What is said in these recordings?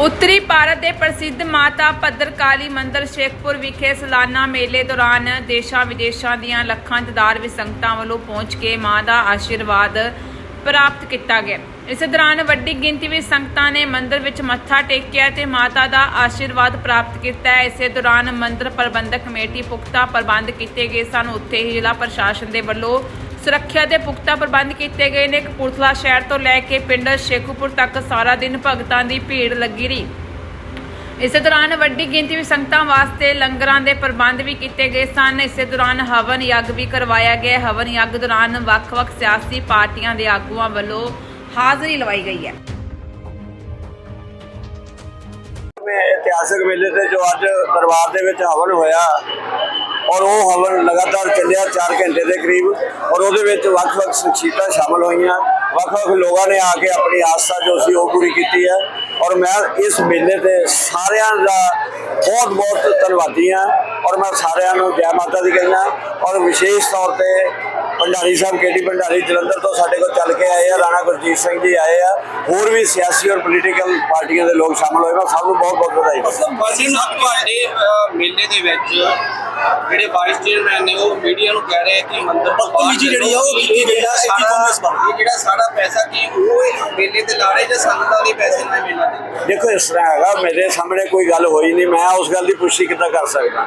ਉੱਤਰੀ ਭਾਰਤ ਦੇ ਪ੍ਰਸਿੱਧ ਮਾਤਾ ਭੱਦਰਕਾਲੀ ਮੰਦਿਰ ਸ਼ੇਖਪੁਰ ਵਿਖੇ ਸਾਲਾਨਾ ਮੇਲੇ ਦੌਰਾਨ ਦੇਸ਼ਾਂ ਵਿਦੇਸ਼ਾਂ ਦੀਆਂ ਲੱਖਾਂ ਤਾਦਾਦ ਵਿੱਚ ਸੰਗਤਾਂ ਵੱਲੋਂ ਪਹੁੰਚ ਕੇ ਮਾਂ ਦਾ ਆਸ਼ੀਰਵਾਦ ਪ੍ਰਾਪਤ ਕੀਤਾ ਗਿਆ। ਇਸ ਦੌਰਾਨ ਵੱਡੀ ਗਿਣਤੀ ਵਿੱਚ ਸੰਗਤਾਂ ਨੇ ਮੰਦਿਰ ਵਿੱਚ ਮੱਥਾ ਟੇਕਿਆ ਤੇ ਮਾਤਾ ਦਾ ਆਸ਼ੀਰਵਾਦ ਪ੍ਰਾਪਤ ਕੀਤਾ। ਇਸੇ ਦੌਰਾਨ ਮੰਦਿਰ ਪ੍ਰਬੰਧਕ ਕਮੇਟੀ ਪੁਖਤਾ ਪ੍ਰਬੰਧ ਕੀਤੇ ਗਏ ਸਨ। ਉੱਥੇ ਹੀ ਜ਼ਿਲ੍ਹਾ ਪ੍ਰਸ਼ਾਸਨ ਦੇ ਵੱਲੋਂ ਸੁਰੱਖਿਆ ਦੇ ਪੁਖਤਾ ਪ੍ਰਬੰਧ ਕੀਤੇ ਗਏ ਨੇ। ਕਪੂਰਥਲਾ ਸ਼ਹਿਰ ਤੋਂ ਲੈ ਕੇ ਪਿੰਡ ਸ਼ੇਖੂਪੁਰ ਤੱਕ ਸਾਰਾ ਦਿਨ ਭਗਤਾਂ ਦੀ ਭੀੜ ਲੱਗੀ ਰਹੀ। ਇਸੇ ਦੌਰਾਨ ਵੱਡੀ ਗਿਣਤੀ ਵਿੱਚ ਸੰਗਤਾਂ ਵਾਸਤੇ ਲੰਗਰਾਂ ਦੇ ਪ੍ਰਬੰਧ ਵੀ ਕੀਤੇ ਗਏ ਸਨ। ਇਸੇ ਦੌਰਾਨ ਹਵਨ ਯੱਗ ਵੀ ਕਰਵਾਇਆ ਗਿਆ। ਹਵਨ ਯੱਗ ਦੌਰਾਨ ਵੱਖ-ਵੱਖ ਸਿਆਸੀ ਪਾਰਟੀਆਂ ਦੇ ਆਗੂਆਂ ਵੱਲੋਂ ਹਾਜ਼ਰੀ ਲਵਾਈ ਗਈ ਹੈ। में ਇਤਿਹਾਸਕ ਮੇਲੇ ਤੇ ਜੋ ਅੱਜ ਦਰਬਾਰ ਦੇ ਵਿੱਚ ਹਵਨ ਹੋਇਆ ਔਰ ਉਹ ਹਵਨ ਲਗਾਤਾਰ ਚੱਲਿਆ 4 ਘੰਟੇ ਦੇ ਕਰੀਬ। ਔਰ ਉਹਦੇ ਵਿੱਚ ਵੱਖ-ਵੱਖ ਸ਼ਖਸੀਅਤਾਂ ਸ਼ਾਮਲ ਹੋਈਆਂ। ਵੱਖ-ਵੱਖ ਲੋਕਾਂ ਨੇ ਆ ਕੇ ਆਪਣੀ ਆਸਥਾ ਜੋ ਸੀ ਉਹ ਪੂਰੀ ਕੀਤੀ ਹੈ। ਔਰ ਮੈਂ ਇਸ ਮੇਲੇ ਤੇ ਸਾਰਿਆਂ ਦਾ ਬਹੁਤ-ਬਹੁਤ ਧੰਨਵਾਦੀ ਹਾਂ। ਔਰ ਮੈਂ ਸਾਰਿਆਂ ਨੂੰ ਜੈ ਮਾਤਾ ਦੀ ਕਹਿੰਦਾ। ਔਰ ਵਿਸ਼ੇਸ਼ ਤੌਰ ਤੇ ਭੰਡਾਰੀ ਸਾਹਿਬ ਕੇਡੀ ਭੰਡਾਰੀ ਜਲੰਧਰ ਤੋਂ ਸਾਡੇ ਕੋਲ ਚੱਲ ਕੇ ਆਏ ਆ। ਰਾਣਾ ਗੁਰਜੀਤ ਸਿੰਘ ਜੀ ਆਏ ਆ। ਹੋਰ ਵੀ ਸਿਆਸੀ ਔਰ ਪੋਲੀਟੀਕਲ ਪਾਰਟੀਆਂ ਦੇ ਲੋਕ ਸ਼ਾਮਲ ਹੋਏ। ਮੈਂ ਸਭ ਨੂੰ ਬਹੁਤ ਬਹੁਤ ਵਧਾਈ ਦਿੰਦਾ। ਅਸੀਂ ਤੁਹਾਡੇ ਮੇਲੇ ਦੇ ਵਿੱਚ ਜਿਹੜੇ ਵਾਈਸ ਚੇਅਰਮੈਨ ਨੇ ਉਹ ਮੀਡੀਆ ਨੂੰ ਕਹਿ ਰਹੇ ਕਿ ਮੰਦਰ ਤੋਂ ਬਾਹਰ ਬਦਤਮੀਜ਼ੀ ਜਿਹੜੀ ਆ ਉਹ ਕੀਤੀ ਗਈ ਆ, ਸਾਰਾ- ਕਾਂਗਰਸ ਵੱਲ। ਇਹ ਜਿਹੜਾ ਸਾਰਾ ਪੈਸਾ ਕੀ ਉਹ ਇਹ ਮੇਲੇ ਤੇ ਲਾ ਰਹੇ ਜਾਂ ਸੰਗਤਾਂ ਦੇ ਪੈਸੇ ਨਾਲ ਮੇਲਾ ਦੇ ਦੇਖੋ ਇਸ ਤਰ੍ਹਾਂ ਹੈਗਾ ਮੇਰੇ ਸਾਹਮਣੇ ਕੋਈ ਗੱਲ ਹੋਈ ਨਹੀਂ ਮੈਂ ਉਸ ਗੱਲ ਦੀ ਪੁਸ਼ਟੀ ਕਿੱਦਾਂ ਕਰ ਸਕਦਾ?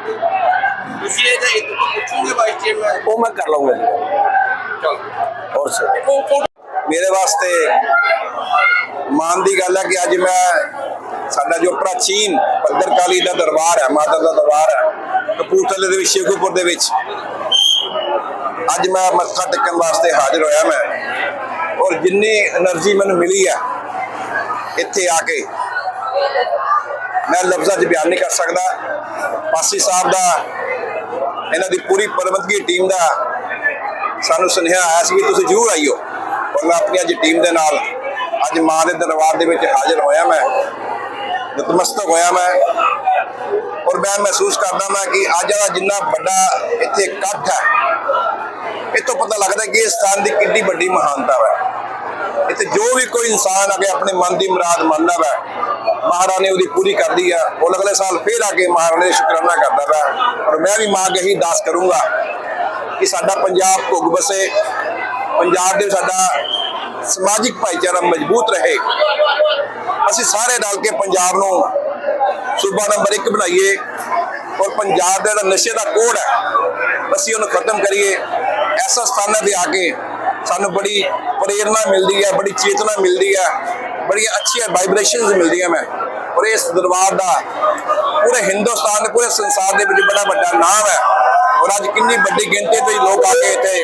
ਤੁਸੀਂ ਇਹ ਤਾਂ ਇੱਕ ਤੋਂ ਪੁੱਛੋਗੇ ਵਾਈਸ ਚੇਅਰਮੈਨ ਉਹ ਮੈਂ ਕਰ ਲਵਾਂਗਾ ਜੀ। ਚਲ। ਹੋਰ ਸਰ। ਮੇਰੇ ਵਾਸਤੇ ਮਾਣ ਦੀ ਗੱਲ ਹੈ ਕਿ ਅੱਜ ਮੈਂ ਸਾਡਾ ਜੋ ਪ੍ਰਾਚੀਨ ਪੱਧਰਕਾਲੀ ਦਾ ਦਰਬਾਰ ਹੈ ਮਾਤਾ ਦਾ ਦਰਬਾਰ ਹੈ ਕਪੂਰਥਲੇ ਦੇ ਵਿੱਚ, ਸ਼ੇਖੂਪੁਰ ਦੇ ਵਿੱਚ। ਅੱਜ ਮੈਂ ਮੱਥਾ ਟੇਕਣ ਵਾਸਤੇ ਹਾਜ਼ਰ ਹੋਇਆ ਮੈਂ। ਔਰ ਜਿੰਨੀ એનર્ਜੀ ਮੈਨੂੰ ਮਿਲੀ ਆ, ਇੱਥੇ ਆ ਕੇ, ਮੈਂ ਲਫ਼ਜ਼ਾਂ 'ਚ ਬਿਆਨ ਨਹੀਂ ਕਰ ਸਕਦਾ। ਪਾਸੀ ਸਾਹਿਬ ਦਾ, ਇਹਨਾਂ ਦੀ ਪੂਰੀ ਪ੍ਰਬੰਧਕੀ ਟੀਮ ਦਾ ਸਾਨੂੰ ਸੁਨੇਹਾ ਆਇਆ ਸੀ ਕਿ ਤੁਸੀਂ ਜ਼ਰੂਰ ਆਈਓ। ਔਰ ਮੈਂ ਆਪਣੀ ਅੱਜ ਟੀਮ ਦੇ ਨਾਲ, ਅੱਜ ਮਾਂ ਦੇ ਦਰਬਾਰ ਦੇ ਵਿੱਚ ਹਾਜ਼ਰ ਹੋਇਆ ਮੈਂ। ਨਤਮਸਤਕ ਹੋਇਆ ਮੈਂ। ਔਰ ਮੈਂ ਮਹਿਸੂਸ ਕਰਦਾ ਮੈਂ ਕਿ ਅੱਜ ਦਾ ਜਿੰਨਾ ਵੱਡਾ ਇੱਥੇ ਇਕੱਠ ਹੈ ਇਹ ਤੋਂ ਪਤਾ ਲੱਗਦਾ ਕਿ ਇਸ ਸਥਾਨ ਦੀ ਕਿੰਨੀ ਵੱਡੀ ਮਹਾਨਤਾ ਹੈ ਇੱਥੇ ਜੋ ਵੀ ਕੋਈ ਇਨਸਾਨ ਅਗੇ ਆਪਣੇ ਮਨ ਦੀ ਮੁਰਾਦ ਮੰਨਦਾ ਹੈ ਮਹਾਰਾਣੀ ਉਹਦੀ ਪੂਰੀ ਕਰਦੀ ਹੈ ਉਹ ਅਗਲੇ ਸਾਲ ਫੇਰ ਆ ਕੇ ਮਹਾਰਾਣੀ ਦਾ ਸ਼ੁਕਰਾਨਾ ਕਰਦਾ ਵਾ। ਔਰ ਮੈਂ ਵੀ ਮਾਂ ਕੇ ਦਾਸ ਕਰੂੰਗਾ ਕਿ ਸਾਡਾ ਪੰਜਾਬ ਭੁੱਗ ਬਸੇ, ਪੰਜਾਬ ਦੇ ਸਾਡਾ ਸਮਾਜਿਕ ਭਾਈਚਾਰਾ ਮਜ਼ਬੂਤ ਰਹੇ। ਅਸੀਂ ਸਾਰੇ ਰਲ ਕੇ ਪੰਜਾਬ ਨੂੰ ਸੂਬਾ ਨੰਬਰ 1 ਬਣਾਈਏ ਔਰ ਪੰਜਾਬ ਦਾ ਜਿਹੜਾ ਨਸ਼ੇ ਦਾ ਕੋੜ ਹੈ, ਅਸੀਂ ਉਹਨੂੰ ਖਤਮ ਕਰੀਏ। ਐਸਾ ਸਥਾਨਾਂ ਤੇ ਆ ਕੇ ਸਾਨੂੰ ਬੜੀ ਪ੍ਰੇਰਣਾ ਮਿਲਦੀ ਹੈ, ਬੜੀ ਚੇਤਨਾ ਮਿਲਦੀ ਹੈ, ਬੜੀਆਂ ਅੱਛੀਆਂ ਵਾਈਬ੍ਰੇਸ਼ਨਸ ਮਿਲਦੀਆਂ ਮੈਂ ਔਰ ਇਸ ਦਰਬਾਰ ਦਾ ਪੂਰੇ ਹਿੰਦੁਸਤਾਨ ਦੇ ਪੂਰੇ ਸੰਸਾਰ ਦੇ ਵਿੱਚ ਬੜਾ ਵੱਡਾ ਨਾਮ ਹੈ। ਔਰ ਅੱਜ ਕਿੰਨੀ ਵੱਡੀ ਗਿਣਤੀ ਤੇ ਲੋਕ ਆ ਕੇ ਇੱਥੇ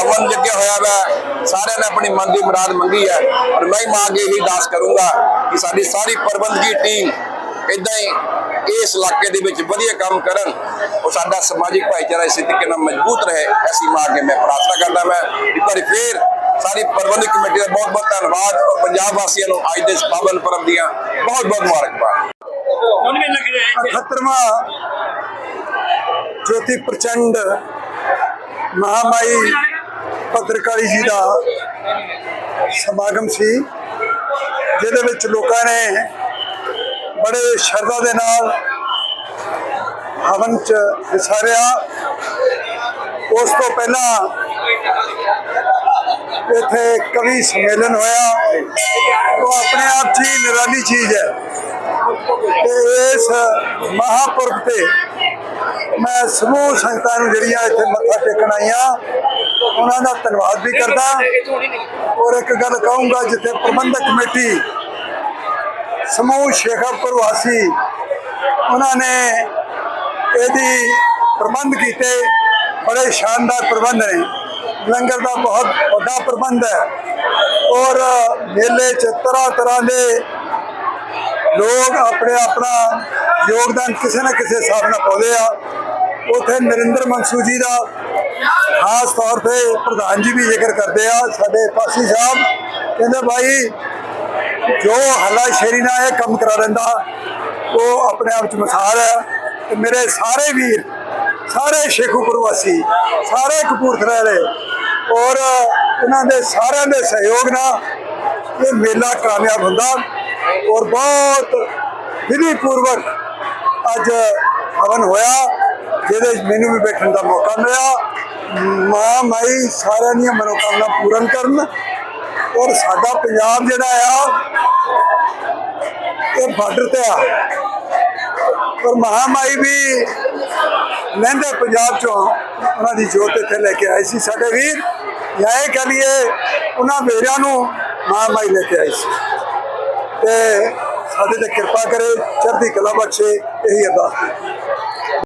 ਅਮਨ ਲੱਗਿਆ ਹੋਇਆ ਵਾ, ਸਾਰਿਆਂ ਨੇ ਆਪਣੀ ਮਨ ਦੀ ਮੁਰਾਦ ਮੰਗੀ ਹੈ। ਔਰ ਮੈਂ ਮਾਂ ਅੱਗੇ ਹੀ ਦਾਸ ਕਰੂੰਗਾ ਕਿ ਸਾਡੀ ਸਾਰੀ ਪ੍ਰਬੰਧਕੀ ਟੀਮ ਇਦਾਂ ਹੀ ਇਸ ਇਲਾਕੇ ਦੇ ਵਿੱਚ ਵਧੀਆ ਕੰਮ ਕਰਨ ਔਰ ਸਾਡਾ ਸਮਾਜਿਕ ਭਾਈਚਾਰਾ ਇਸੇ ਤਰੀਕੇ ਨਾਲ ਮਜ਼ਬੂਤ ਰਹੇ ਐਸੀ ਮਾਂ ਅੱਗੇ ਮੈਂ ਪ੍ਰਾਰਥਨਾ ਕਰਦਾ ਮੈਂ ਇੱਕ ਵਾਰੀ ਫੇਰ ਸਾਰੀ ਪ੍ਰਬੰਧਕ ਕਮੇਟੀ ਦਾ ਬਹੁਤ ਬਹੁਤ ਧੰਨਵਾਦ ਔਰ ਪੰਜਾਬ ਵਾਸੀਆਂ ਨੂੰ ਅੱਜ ਦੇ ਇਸ ਪਾਵਨ ਪਰਬ ਦੀਆਂ ਬਹੁਤ ਬਹੁਤ ਮੁਬਾਰਕਬਾਦ। 78ਵਾਂ ਜੋਤੀ ਪ੍ਰਚੰਡ ਮਹਾਮਾਈ ਭദ്ਰਕਾਲੀ ਜੀ ਦਾ ਸਮਾਗਮ ਸੀ ਜਿਹਦੇ ਵਿੱਚ ਲੋਕਾਂ ਨੇ ਬੜੇ ਸ਼ਰਧਾ ਦੇ ਨਾਲ ਹਵਨ ਚ ਹਿੱਸਾ ਲਿਆ ਉਸ ਤੋਂ ਪਹਿਲਾਂ ਇੱਥੇ ਕਵੀ ਸੰਮੇਲਨ ਹੋਇਆ। ਉਹ ਆਪਣੇ ਆਪ 'ਚ ਹੀ ਨਿਰਾਲੀ ਚੀਜ਼ ਹੈ। ਤੇ ਇਸ ਮਹਾਪੁਰਬ ਤੇ ਮੈਂ ਸਮੂਹ ਸੰਗਤਾਂ ਨੂੰ ਜਿਹੜੀਆਂ ਇੱਥੇ ਮੱਥਾ ਟੇਕਣ ਆਈਆਂ, ਉਹਨਾਂ ਦਾ ਧੰਨਵਾਦ ਵੀ ਕਰਦਾ। ਔਰ ਇੱਕ ਗੱਲ ਕਹੂੰਗਾ, ਜਿੱਥੇ ਪ੍ਰਬੰਧਕ ਕਮੇਟੀ ਸਮੂਹ ਸ਼ੇਖਰਪੁਰ ਵਾਸੀ ਉਹਨਾਂ ਨੇ ਇਹਦੀ ਪ੍ਰਬੰਧ ਕੀਤੇ। ਬੜੇ ਸ਼ਾਨਦਾਰ ਪ੍ਰਬੰਧ ਨੇ। ਲੰਗਰ ਦਾ ਬਹੁਤ ਵੱਡਾ ਪ੍ਰਬੰਧ ਹੈ। ਔਰ ਮੇਲੇ ਚ ਤਰ੍ਹਾਂ ਤਰ੍ਹਾਂ ਦੇ ਲੋਕ ਆਪਣੇ ਆਪਣਾ ਯੋਗਦਾਨ ਕਿਸੇ ਨਾ ਕਿਸੇ ਹਿਸਾਬ ਨਾਲ ਪਾਉਂਦੇ ਆ। ਉਥੇ ਨਰਿੰਦਰ ਮਨਸੂ ਜੀ ਦਾ ਖਾਸ ਤੌਰ ਤੇ ਪ੍ਰਧਾਨ ਜੀ ਵੀ ਜ਼ਿਕਰ ਕਰਦੇ ਆ, ਸਾਡੇ ਪਾਸੀ ਸਾਹਿਬ। ਕਹਿੰਦੇ ਭਾਈ ਜੋ ਹੱਲਾ ਸ਼ੇਰੀ ਨਾਲ ਇਹ ਕੰਮ ਕਰਾ ਲੈਂਦਾ, ਉਹ ਆਪਣੇ ਆਪ ਚ ਮਿਸਾਲ ਹੈ। ਤੇ ਮੇਰੇ ਸਾਰੇ ਵੀਰ, ਸਾਰੇ ਸ਼ੇਖੂਪੁਰ ਵਾਸੀ ਸਾਰੇ ਕਪੂਰਥਲੇ ਵਾਲੇ ਔਰ ਇਹਨਾਂ ਦੇ ਸਾਰਿਆਂ ਦੇ ਸਹਿਯੋਗ ਨਾਲ ਇਹ ਮੇਲਾ ਕਾਮਯਾਬ ਹੁੰਦਾ ਔਰ ਬਹੁਤ ਵਿਧੀ ਪੂਰਵਕ ਅੱਜ ਹਵਨ ਹੋਇਆ, ਜਿਹਦੇ 'ਚ ਮੈਨੂੰ ਵੀ ਬੈਠਣ ਦਾ ਮੌਕਾ ਮਿਲਿਆ। ਮਾਂ, ਮਾਈ ਸਾਰਿਆਂ ਦੀਆਂ ਮਨੋਕਾਮਨਾ ਪੂਰਨ ਕਰਨ ਔਰ ਸਾਡਾ ਪੰਜਾਬ ਜਿਹੜਾ ਆ ਇਹ ਬਾਰਡਰ ਤੇ ਆ। ਪਰ ਮਹਾਮਾਈ ਵੀ ਲਹਿੰਦੇ ਪੰਜਾਬ ਚੋਂ ਉਹਨਾਂ ਦੀ ਜੋਤ ਇੱਥੇ ਲੈ ਕੇ ਆਈ ਸੀ। ਸਾਡੇ ਵੀਰ, ਜਾਂ ਇਹ ਕਹ ਲਈਏ ਉਹਨਾਂ ਵੀਰਾਂ ਨੂੰ ਮਹਾਮਾਈ ਲੈ ਕੇ ਆਈ ਸੀ। ਤੇ ਸਾਡੇ ਤੇ ਕਿਰਪਾ ਕਰੇ, ਚੜ੍ਹਦੀ ਕਲਾ ਬਖਸ਼ੇ, ਇਹੀ ਅਰਦਾਸ।